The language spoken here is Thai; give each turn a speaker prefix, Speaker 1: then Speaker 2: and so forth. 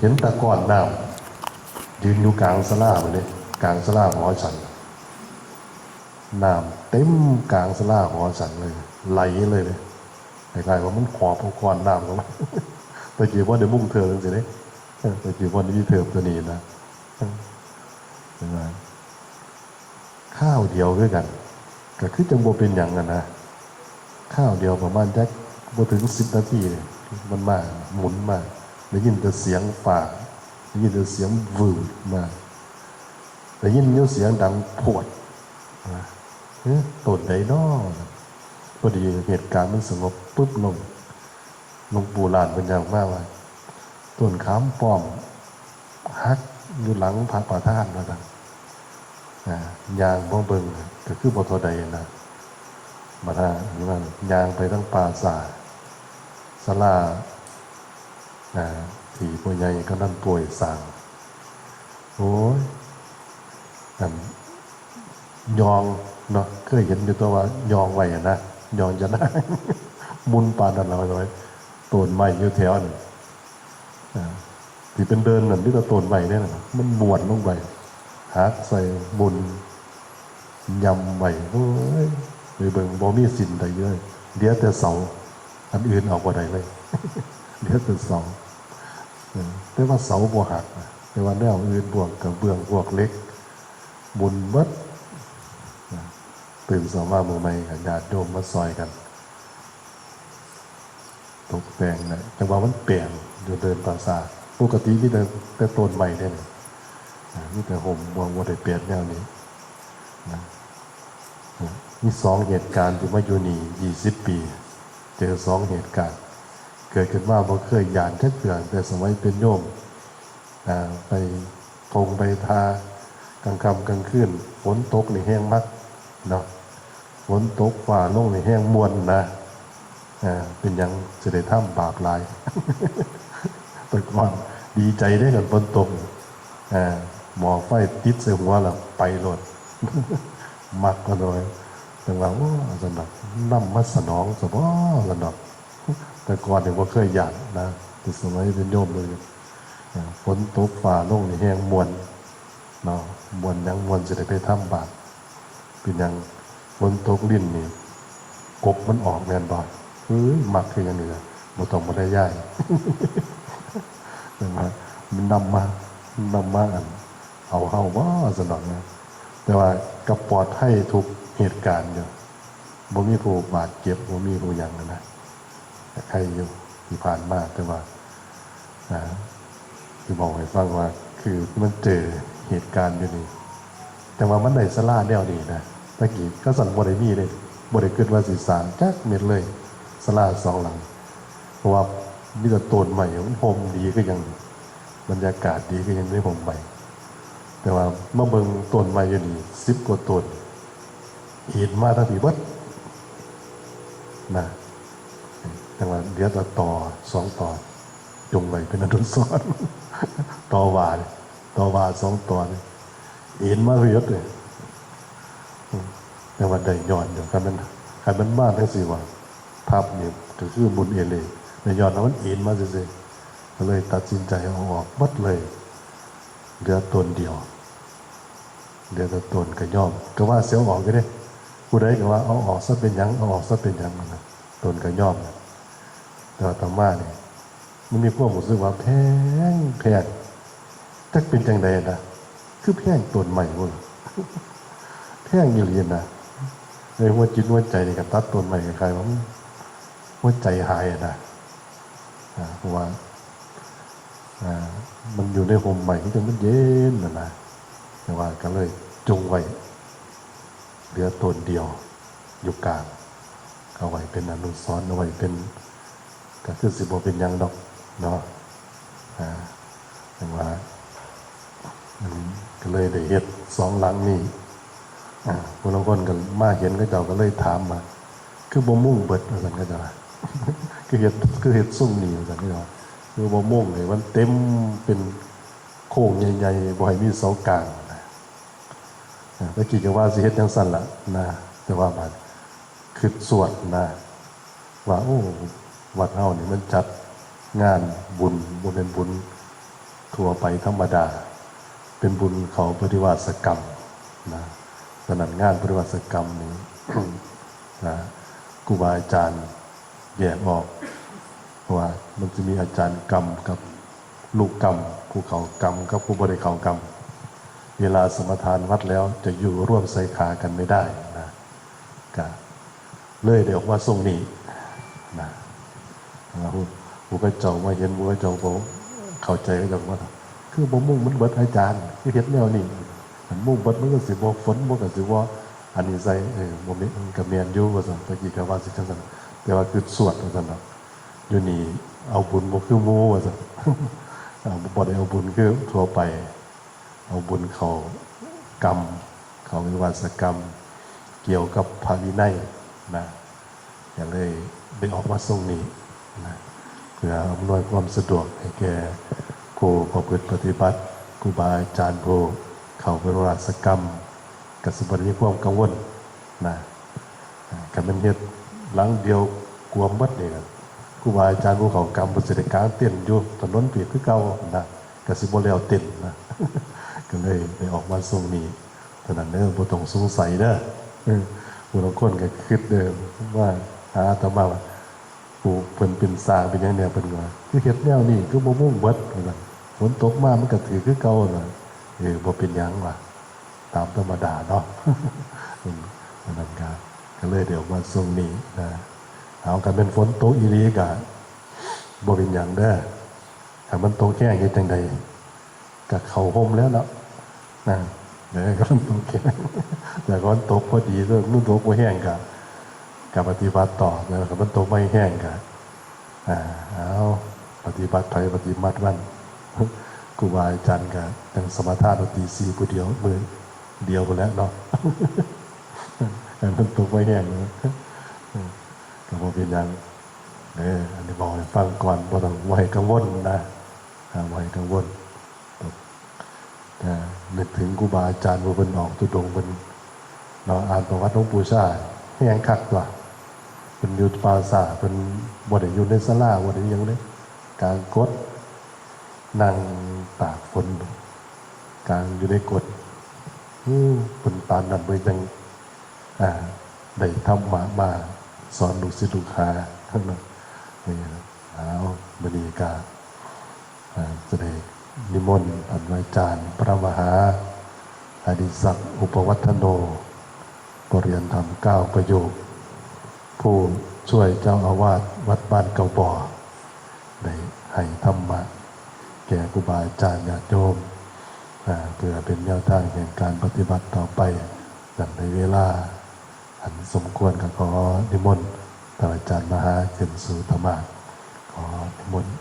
Speaker 1: เห็นตะก้อนน้ำยืนอยู่กลางสลาเลยกลางสลาหอฉันน้ำเต็มกลางสลาหอฉันเลย ไหลเลยเลยคล้ายๆว่ามันขอบเอาก้อนน้ำลงมาแต่จีว่าเดี๋ยวมุ่งเธอจังสิเนี่ยแต่จีว่านี่เธอตัวนี้นะเห็นไหมข้าวเดียวด้วยกันก็คือจังโบเป็นอย่างนั้นนะข้าวเดียวประมาณจักบ่ถึงสิบนาทีเลยมันมาหมุนมา ได้ยินแต่เสียงฝ่าได้ยินแต่เสียงวืดมาได้ยินอยู่เสียงดังพวดนะเอ๊ต้นใดนอพอดีเหตุการณ์มันสงบปุ๊บลงลงปูหลานเป็นอย่างมากว่าต้นขามป้อมฮักอยู่หลังพระประธานแล้วกันอ่ายางบ่เบิงก็คือบทใดนะมาทางนี้มันยางไปทั้งป่าสาสลา อ่าถีป่วยใหญ่ก็นั่นป่วยสางโอ้ยอันยองเนาะเคยเห็นอยู่ตัวว่ายองไว้นะยองจะนั่งมุนปานนั้นเราไว้ต้นไม้อยู่แถวนึงอ่าที่เป็นเดินนั่นที่เราต้นไม้เนี่ยนะมันบวนลงไปหักใส่บุญยำใหม่โอ้ยไปเบิ่งบ่มีสินใดเลยเดี๋ยวแต่เสาอันอื่นเอาบ่ได้เลย เดี๋ยวแต่เสาเออแต่ว่าเสาบ่หักนะแต่ว่าแนวอื่นบวกกับเบื้องบวกเล็ก บุญเบิดตื่นสมามือใหม่กับญาติโยมมาซอยกัน ตกแต่งนะแต่ว่ามันเปลี่ยนอยู่เดินปราสาทปกตินี่แต่แต่ต้นใหม่เนี่ยนี่แต่ห่มบวงบ่ได้เปลี่ยนแนวนี้มีสองเหตุการณ์ที่มาอยู่นี่ยี่สิบปี เจอสองเหตุการณ์ เกิดขึ้นมาบ่เคยหยานแค่เกือนแต่สมัยเป็นโยมไปทงไปทากลางค่ำกลางคืนฝนตกในแห้งมักเนาะฝนตกฝ่าลงในแห้งมวนนะเป็นยังจะได้ท่ำบาปลายต่ก่อนดีใจได้กันฝนตกหมอไฟติดใส่หัวแล้วไปโลดมักก็โดยแต่ว่าโอ้สนดอกนำมาสนองสบอสนดอก แต่ก่อนเนี่ยว่าเคยอยากนะแต่สมัยเป็นโยมเลยฝนตกฝ่าลงในแห้งมวนเนาะมวนยังมวนจะได้ไปทำบาปเป็นยังฝนตกลิ้นนี่กบมันออกแมนบ่อดเฮ้ยมักคือย่างเหนือบ่ต้องมาได้ย่ายนะมันนำมานำมาอันเอาเข้าว่าสนองนะแต่ว่ากับปลอดให้ทุกเหตุการณ์อยู่บ่มีผู้บาดเจ็บบ่มีผู้ยังนะ ใครอยู่ที่ผ่านมาแต่ว่าอ่าที่บอกให้ฟังว่า คือมันเจอเหตุการณ์อยู่นี่แต่ว่ามันได้สลาแนวนี้นะตะกี้ก็สั่นบ่ได้มีเลยบ่ได้คิดว่าสิสางจักเม็ดเลยสลาสองหลัง เพราะว่ามีแต่ต้นใหม่มันห่มดีก็ยังบรรยากาศดีก็ยังไม่ห่มใหม่แต่ว่าเมื่อเบิ่งต้นไม้อยู่นี่สิบกว่าต้นเห็นมาทั้งผีเบิดนะ แต่ว่าเดี๋ยวจะต่อสองต่อจงไว้เป็นอนุสรต่อวาเนี่ยต่อวาสองต่อนี่เห็นมาเยอะเลยอืมแต่ว่าได้ย้อนอยู่คันมันคันมันมากทั้งสี่ว่าภาพนี่ก็คือบุญเอเลยในย้อนแล้วมันเอ็นมาเฉยๆก็เลยตัดสินใจเอาออกหมดเลยเหลือตนเดียวเหลือแต่ตนก็ย่อมก็ว่าเสียวออกก็ได้ผู้ใดก็ว่าเอาออกซะเป็นยังเอาออกซะเป็นยังนะ ตนก็ย่อมแต่ว่าธรรมะนี่ยมันมีความรู้สึกว่าแพงแพงจักเป็นจังใดนะคือแพงตนใหม่วุ่นแพงอยู่เรียนนะในหัวจิตหัวใจนี่ก็ตัดตนใหม่กับใครว่ามันหัวใจหายอะนะเพราะว่ามันอยู่ในห่มใหม่ที่จะมันเย็นนะนะแต่ว่าก็เลยจงไว้เหลือตนเดียวอยู่กลาง เอาไว้เป็นอนุสรณ์เอาไว้เป็นก็คือสิบโเป็นยังดอกเนาะอ่าแต่ว่ามันก็เลยได้เฮ็ดสองหลังนี้อ่าคนละคนกันมาเห็นก็เจ้าก็เลยถามมา คือบ่มุ่งเบิดว่าซั่นก็เจ้าคือเฮ็ดคือเฮ็ดซุ่มนี่ว่าซั่นก็เจ้าคือบ่ม่งเลยมันเต็มเป็นโค้งใหญ่ๆบ่ให้มีเสากลางนะตะกี้ก็ว่าสิเฮ็ดจังซั่นละนะแต่ว่าบัด คือสวดนะว่าโอ้วัดเฮานี่มันจัดงานบุญบ่เป็นบุญทั่วไปธรรมดา เป็นบุญเขาปฏิวัติกรรมนะสนันงานปฏิวัติกรรมนี้นะครูบาอาจารย์แยกออกว่ามันจะมีอาจารย์กรรมกับลูกกรรมผู้เขากรรมกับผู้บริเขากรรม เวลาสมทานวัดแล้วจะอยู่ร่วมใส่ขากันไม่ได้นะก็ เลยเดี๋ยวว่าทรงนี้นะผู้ผู้ก็เจ้ามาเห็นผู้ก็เจ้าบอกเข้าใจก็จะว่า คือบ่มุ่งมันเบิดอาจารย์คือเฮ็ดแนวนี้มันมุ่งเบิดมันก็สิบ่ฝนบ่ก็สิว่าอันนี้ใส่เออบ่มีมันก็แม่นอยู่ว่าซั่นตะกี้ก็ว่าสิจังซั่นแต่ว่าคือสวดว่าซั่นเนาะอยู่นี่เอาบุญบ่คือหมู่ว่าซั่นเอาบ่ได้เอาบุญคือทั่วไป เอาบุญเขากรรม เขาวิวาสกรรม เกี่ยวกับพระวินัย นะก็เลยได้ออกมาทรงนี้นะเพื่ออำนวยความสะดวกให้แก่ผู้ประพฤติปฏิบัติครูบาอาจารย์ผู้เข้าวิวาสกรรมกสิบมีความกังวลนะกันเป็นเฮ็ดหลังเดียวกลัวมัดเลยครับครูบาอาจารย์ผู้เขากรรมบุษริการเต้นอยู่ถนนเปียกคือเก่านะกสิบแล้วเต้นนะก็เลยได้ออกมาทรงนี้เท่านั้นเด้อบ่ต้องสงสัยเด้อ ผู้บางคนก็คิดเดิมว่าหาอาตมาว่าผู้เพิ่นเป็นสาเป็นยังแนวเพิ่นว่าคือเฮ็ดแนวนี้คือบ่มุ่งเบิดว่าซั่นฝนตกมามันก็ถือคือเก่าน่ะเออบ่เป็นยังว่ะตามธรรมดาเนาะมันนั้นก็ก็เลยเดี๋ยวมาทรงนี้นะเอากันเป็นฝนตกอีหลีก็บ่เป็นยังเด้ถ้ามันตกแค่เฮ็ดจังไดกับเขาห่มแล้วเนาะนะ เดี๋ยวก็ต้องตกแค่แต่ก็ตกพอดีเรื่องนุ่นตกไม่แห้งกับกับปฏิบัติต่อแล้วก็มันตกไม่แห้งกับอ่าเอาปฏิบัติไปปฏิบัติวันครูบาอาจารย์กับยังสมถะดนตรีสีผู้เดียวมือเดียวไปแล้วเนาะแต่มันตกไม่แห้งเลยก็บอเป็นยังเอออันนี้บอกให้ฟังก่อนบ่ต้องไหวกังวลนะอ่าไว้กังวลน ถึงครูบาอาจารย์ว่าเป็นออกตุดงเป็นเราอ่านประวัติหลวงปู่ชาแห้ยังคักตัวเป็นอยุทปราสาทเป็นบไดอยู่ในสลาบไดอยังเลยกลางกดนั่งตากฝนกลางอยู่ในกดอือเป็นปานนั้นไปจังอ่าได้ทำหมามา สอนลูกศิษย์ลูกหาทั้งนั้นนี่นะเอาบรรยากาศอ่าจะได้ นิมนต์ท่านอาจารย์พระมหาอดิศักดิ์อุปวัฒโนบริยนธรรมเก้าประโยค ผู้ช่วยเจ้าอาวาสวัดบ้านเก่าบ่อได้ให้ธรรมะ แก่ครูบาอาจารย์ญาติโยมเพื่อเป็นแนวทางแห่งการปฏิบัติต่อไปดังในเวลา อันสมควรก็ขอนิมนต์ท่านอาจารย์มหาขึ้นสู่ธรรมะขอนิมนต์